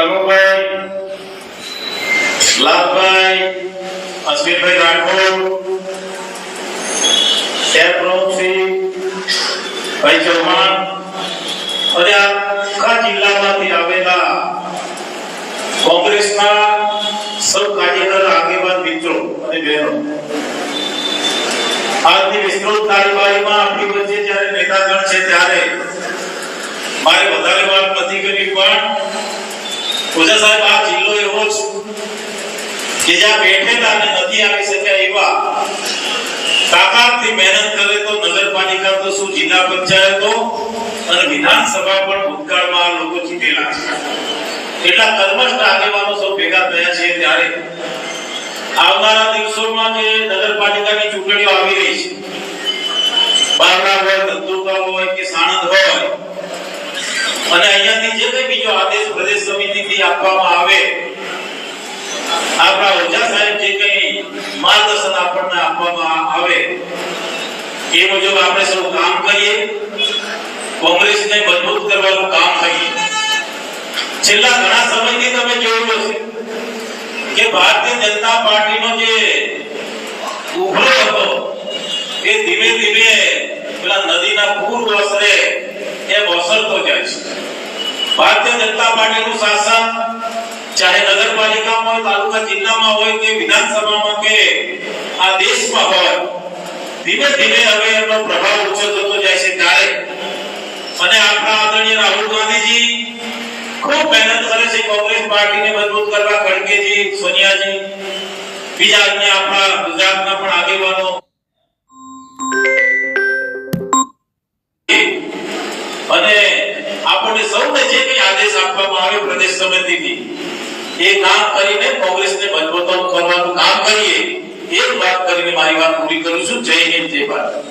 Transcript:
કનુભાઈ લાલભાઈ અશ્વિનભાઈ રાઠોડ શહેર પ્રમુખશ્રી, ભાઈ ચૌહાણ, અને આખા જિલ્લામાંથી આવેલા કોંગ્રેસના સૌ કાર્યકર, આગેવાન મિત્રો અને બહેનો. આજની વિસ્તૃત કાર્યવાહીમાં આપણી વચ્ચે જ્યારે નેતાગણ છે ત્યારે મારે વધારે વાત નથી કરી પણ પૂજા સાહેબ, આ જિલ્લો એવો છે કે જ્યાં બેઠેલા અને નથી આવી શક્યા એવા. તાકાતથી મહેનત કરે તો નગરપાલિકા તો શું, જિલ્લા પંચાયતો અને વિધાનસભા પણ ભૂતકાળમાં લોકો જીતેલા છે એટલા કર્મષ્ઠ આગેવાનો સૌ ભેગા થયા છે ત્યારે. આવનારા દિવસોમાં જે નગરપાલિકાની ચૂંટણીઓ આવી રહી છે બારણા હોય ધંધુકા હોય કે સાણંદ હોય, અને અહીંયાથી જે કંઈ બીજો આદેશ પ્રદેશ સમિતિથી આપવામાં આવે. આપણા ઓજા સાહેબ જે કંઈ માર્ગદર્શન આપણને આપવામાં આવે, એ મુજબ આપણે સૌ કામ કરીએ. કોંગ્રેસને મજબૂત કરવાનું કામ કરીએ. છેલ્લા ઘણા સમયથી તમે જોયું હશે કે ભારતીય જનતા પાર્ટીનો જે ઉભરો હતો, એ ધીમે ધીમે પેલા નદીના પૂર ઓસરે એ ઓસરતો જાય છે. જનતા પાર્ટીનું શાસન, ચાહે નગરપાલિકામાં હોય, તાલુકા જિલ્લામાં હોય કે વિધાનસભામાં કે આ દેશમાં હોય, ધીમે ધીમે હવે એનો પ્રભાવ ઓછો થતો જાય છે ત્યારે. અને આપણા આદરણીય રાહુલ ગાંધીજી ખૂબ મહેનત કરે છે કોંગ્રેસ પાર્ટીને મજબૂત કરવા, ખડગેજી, સોનિયાજી, બીજા અન્ય આપણા ગુજરાતના પણ આગેવાનો. અને આપણને સૌને જે કંઈ આદેશ આપવામાં આવે પ્રદેશ સમિતિથી, એ કામ કરીને કોંગ્રેસને બલવતો કરવાનું કામ કરીએ, એ વાત કરીને મારી વાત પૂરી કરું છું. જય હિન્દ, જય ભારત.